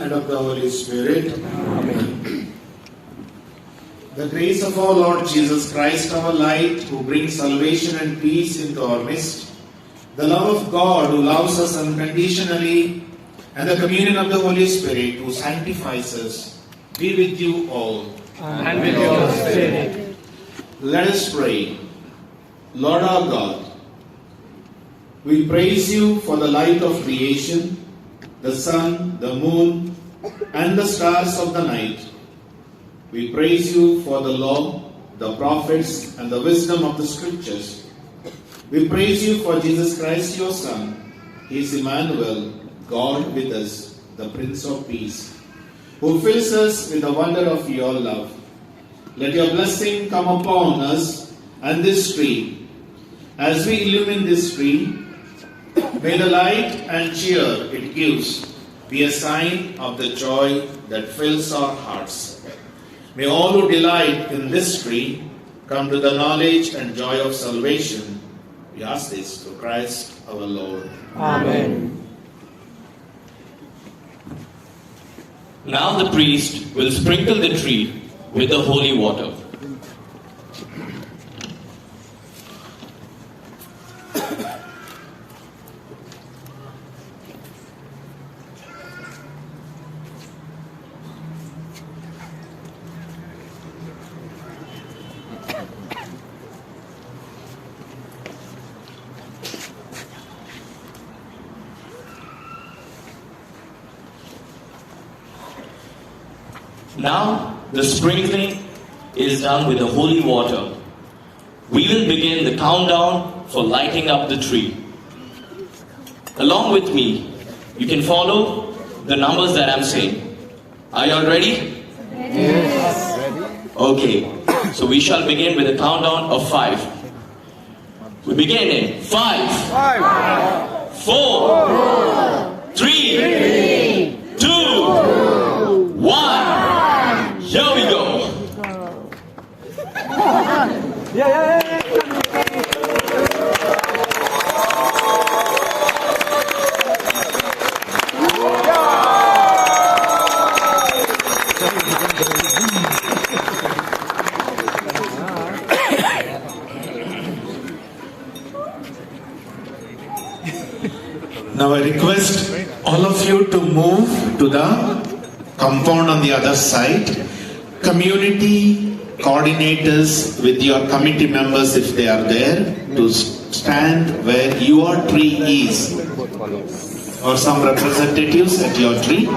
and of the Holy Spirit. Amen. The grace of our Lord Jesus Christ, our light, who brings salvation and peace into our midst, the love of God, who loves us unconditionally, and the communion of the Holy Spirit, who sanctifies us, be with you all. and with your spirit. Let us pray. Lord our God, we praise you for the light of creation, the sun, the moon, and the stars of the night. We praise you for the law, the prophets, and the wisdom of the scriptures. We praise you for Jesus Christ, your Son. He is Emmanuel, God with us, the Prince of Peace, who fills us with the wonder of your love. Let your blessing come upon us and this tree. As we illumine this tree, may the light and cheer it gives be a sign of the joy that fills our hearts. May all who delight in this tree come to the knowledge and joy of salvation. We ask this through Christ our Lord. Amen. Now the priest will sprinkle the tree with the holy water. Now the sprinkling is done with the holy water. We will begin the countdown for lighting up the tree. Along with me, you can follow the numbers that I'm saying. Are you all ready? Yes. Okay, so we shall begin with a countdown of five. We begin in five, four, three, Now I request all of you to move to the compound on the other side. Community coordinators with your committee members if they are there to stand where your tree is or some representatives at your tree.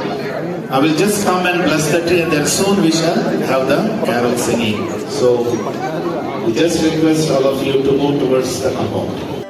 I will just come and bless the tree and then soon we shall have the carol singing. So we just request all of you to move towards the compound.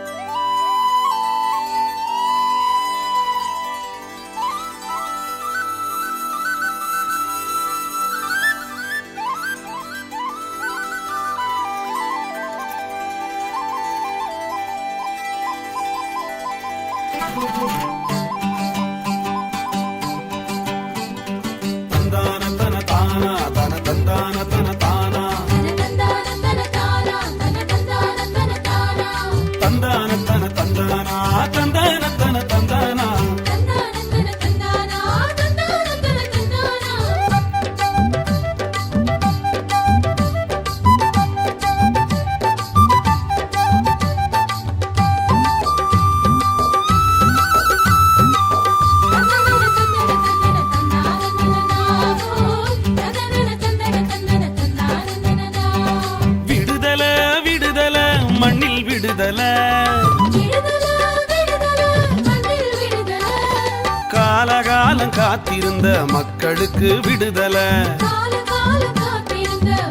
மக்களுக்கு விடுதலை.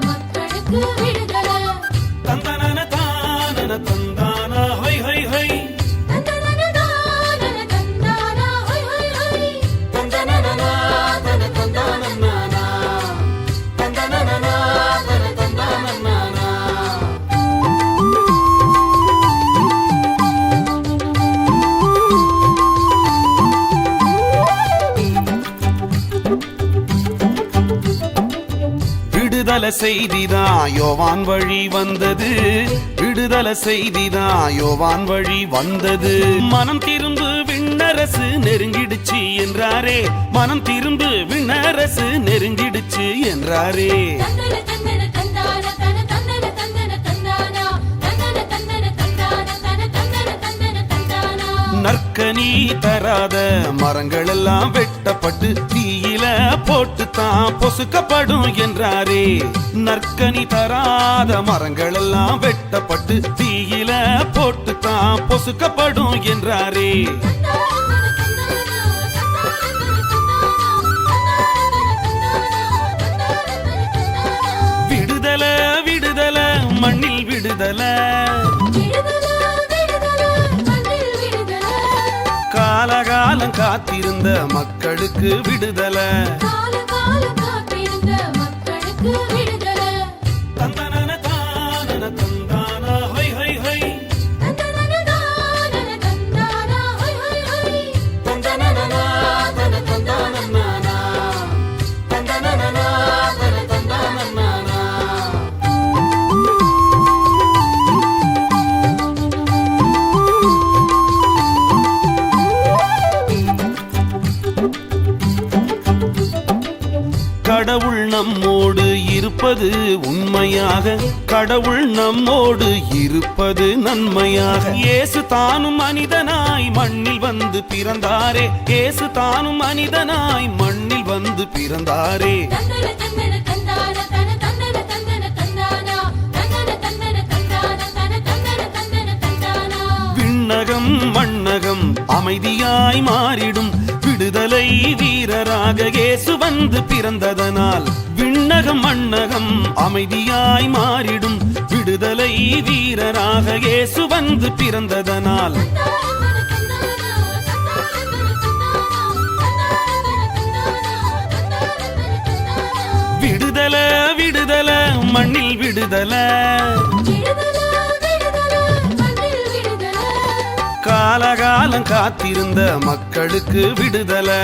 மக்களுக்கு தந்தன தான தந்த விடுதலை செய்திதான் யோவான் வழி வந்தது. விடுதலை செய்திதான் யோவான் வழி வந்தது. மனம் திரும்பு விண்ணரசு நெருங்கிடுச்சு என்றாரே. மனம் திரும்பு விண்ணரசு நெருங்கிடுச்சு என்றாரே. நீ தராத மரங்கள் எல்லாம் வெட்டப்பட்டு தீயில போட்டு தான் பொசுக்கப்படும் என்றாரே. நற்கனி தராத மரங்கள் எல்லாம் வெட்டப்பட்டு தீயில போட்டு தான் பொசுக்கப்படும் என்றாரே. காத்திருந்த மக்களுக்கு விடுதல. தந்தனன தானன தந்தானா இருப்பது உண்மையாக. கடவுள் நம்மோடு இருப்பது நன்மையாக. இயேசு தானும் மனிதனாய் மண்ணில் வந்து பிறந்தாரே. இயேசு தானும் மனிதனாய் மண்ணில் வந்து பிறந்தாரே. விண்ணகம் மண்ணகம் அமைதியாய் மாறிடும். விடுதலை வீரராக இயேசு வந்து பிறந்ததனால். விண்ணகம் மண்ணகம் அமைதியாய் மாறிடும். விடுதலை வீரராக இயேசு வந்து பிறந்ததனால். விடுதல விடுதல மண்ணில் விடுதல. காலகாலம் காத்திருந்த மக்களுக்கு விடுதலை.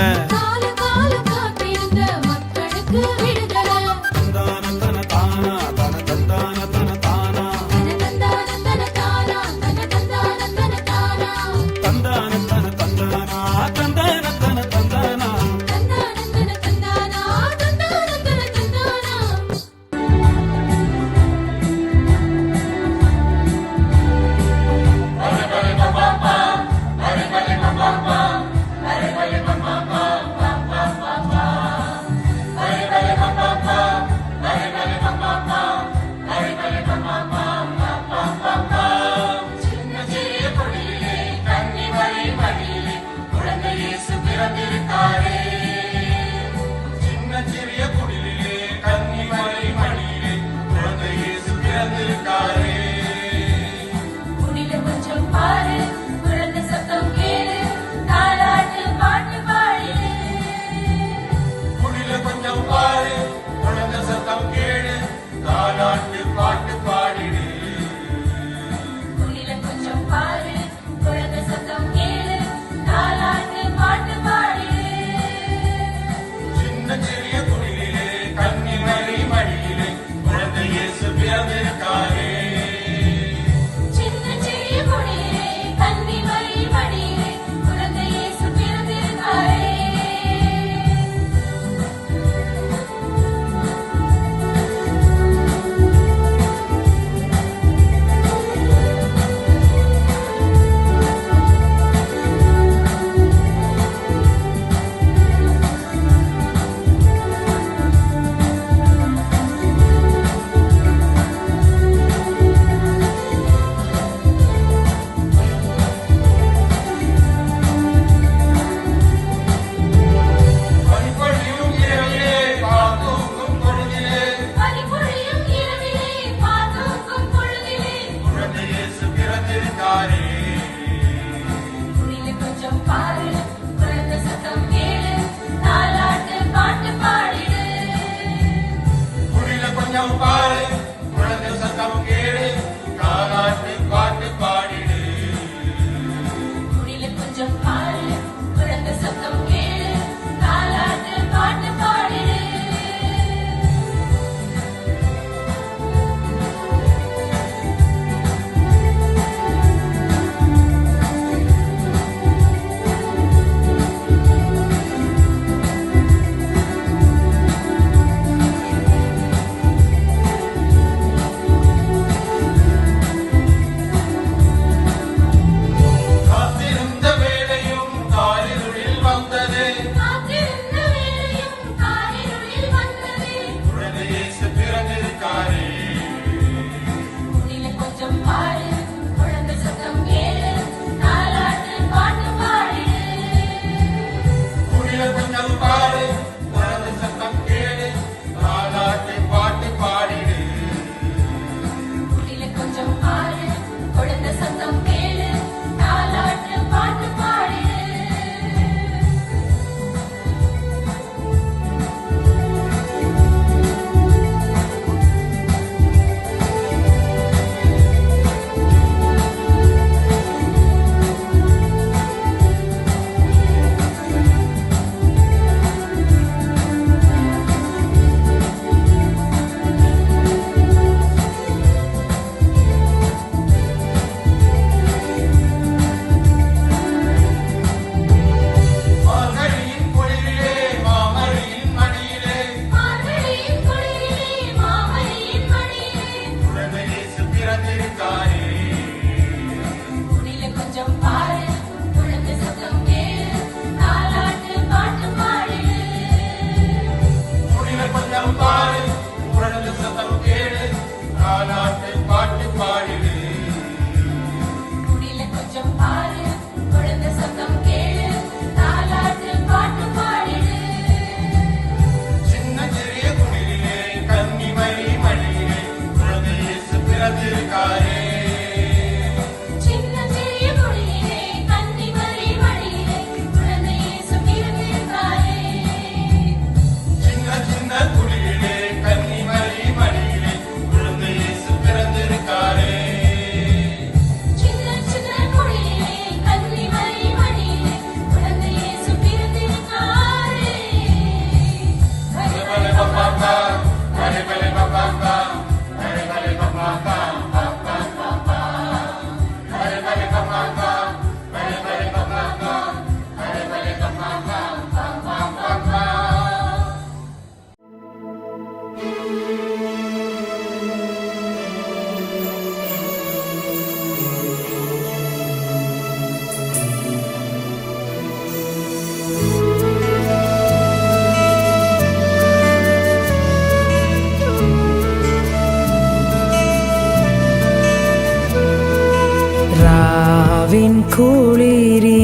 descubrir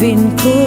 loving pull.